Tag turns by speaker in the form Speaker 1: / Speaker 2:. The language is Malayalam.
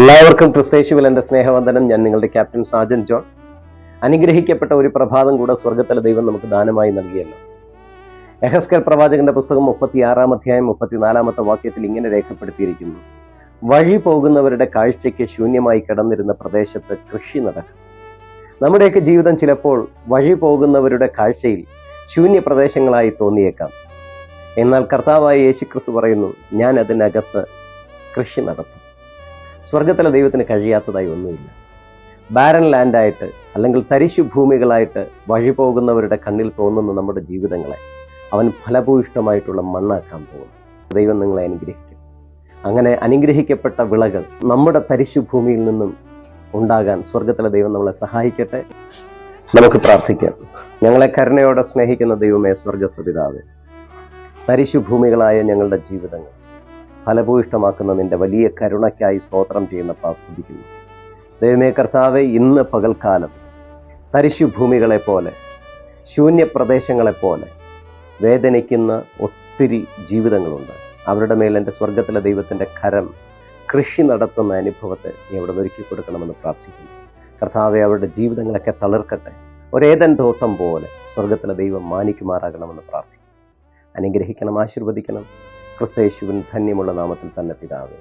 Speaker 1: എല്ലാവർക്കും ക്രിസ്തേശുവിൽ എന്റെ സ്നേഹവന്ദനം. ഞാൻ നിങ്ങളുടെ ക്യാപ്റ്റൻ സാജൻ ജോൺ. അനുഗ്രഹിക്കപ്പെട്ട ഒരു പ്രഭാതം കൂടെ സ്വർഗത്തിലെ ദൈവം നമുക്ക് ദാനമായി നൽകിയല്ലോ. എഹസ്കർ പ്രവാചകന്റെ പുസ്തകം മുപ്പത്തിയാറാം അധ്യായം മുപ്പത്തിനാലാമത്തെ വാക്യത്തിൽ ഇങ്ങനെ രേഖപ്പെടുത്തിയിരിക്കുന്നു. വഴി പോകുന്നവരുടെ കാഴ്ചയ്ക്ക് ശൂന്യമായി കിടന്നിരുന്ന പ്രദേശത്ത് കൃഷി നടക്കും. നമ്മുടെയൊക്കെ ജീവിതം ചിലപ്പോൾ വഴി പോകുന്നവരുടെ കാഴ്ചയിൽ ശൂന്യ പ്രദേശങ്ങളായി തോന്നിയേക്കാം. എന്നാൽ കർത്താവായ യേശുക്രിസ്തു പറയുന്നു ഞാൻ അതിനകത്ത് കൃഷി നടത്തും. സ്വർഗത്തിലെ ദൈവത്തിന് കഴിയാത്തതായി ഒന്നുമില്ല. ബാരൻ ലാൻഡായിട്ട് അല്ലെങ്കിൽ തരിശു ഭൂമികളായിട്ട് വഴി പോകുന്നവരുടെ കണ്ണിൽ തോന്നുന്ന നമ്മുടെ ജീവിതങ്ങളെ അവൻ ഫലഭൂയിഷ്ടമായിട്ടുള്ള മണ്ണാക്കാൻ പോകുന്നു. ദൈവം നിങ്ങളെ അനുഗ്രഹിക്കും. അങ്ങനെ അനുഗ്രഹിക്കപ്പെട്ട വിളകൾ നമ്മുടെ തരിശു ഭൂമിയിൽ നിന്നും ഉണ്ടാകാൻ സ്വർഗത്തിലെ ദൈവം നമ്മളെ സഹായിക്കട്ടെ. നമുക്ക് പ്രാർത്ഥിക്കാം. ഞങ്ങളെ കരുണയോടെ സ്നേഹിക്കുന്ന ദൈവമേ സ്വർഗസ്വപിതാവ് തരിശു ഭൂമികളായ ഞങ്ങളുടെ ജീവിതങ്ങൾ ഫലഭൂയിഷ്ടമാക്കുന്ന നിന്റെ വലിയ കരുണയ്ക്കായി സ്തോത്രം ചെയ്യുന്ന പ്രാസ്തുതിക്കുന്നു ദൈവമേ കർത്താവെ ഇന്ന് പകൽക്കാലം തരിശു ശൂന്യപ്രദേശങ്ങളെപ്പോലെ പോലെ ശൂന്യ പ്രദേശങ്ങളെപ്പോലെ വേദനിക്കുന്ന ഒത്തിരി ജീവിതങ്ങളുണ്ട്. അവരുടെ മേൽ എന്റെ സ്വർഗത്തിലെ ദൈവത്തിന്റെ കരം കൃഷി നടത്തുന്ന അനുഭവത്തെ നീ അവിടെ ഒരുക്കി കൊടുക്കണമെന്ന് പ്രാർത്ഥിക്കുന്നു. കർത്താവെ അവരുടെ ജീവിതങ്ങളൊക്കെ തളിർക്കട്ടെ. ഒരേതൻ തോട്ടം പോലെ സ്വർഗത്തിലെ ദൈവം മാനിക്കുമാറാകണമെന്ന് പ്രാർത്ഥിക്കുന്നു. അനുഗ്രഹിക്കണം ആശീർവദിക്കണം. ക്രിസ്തയേശുവിൻ ധന്യമുള്ള നാമത്തിൽ തന്നെ പിതാവേ.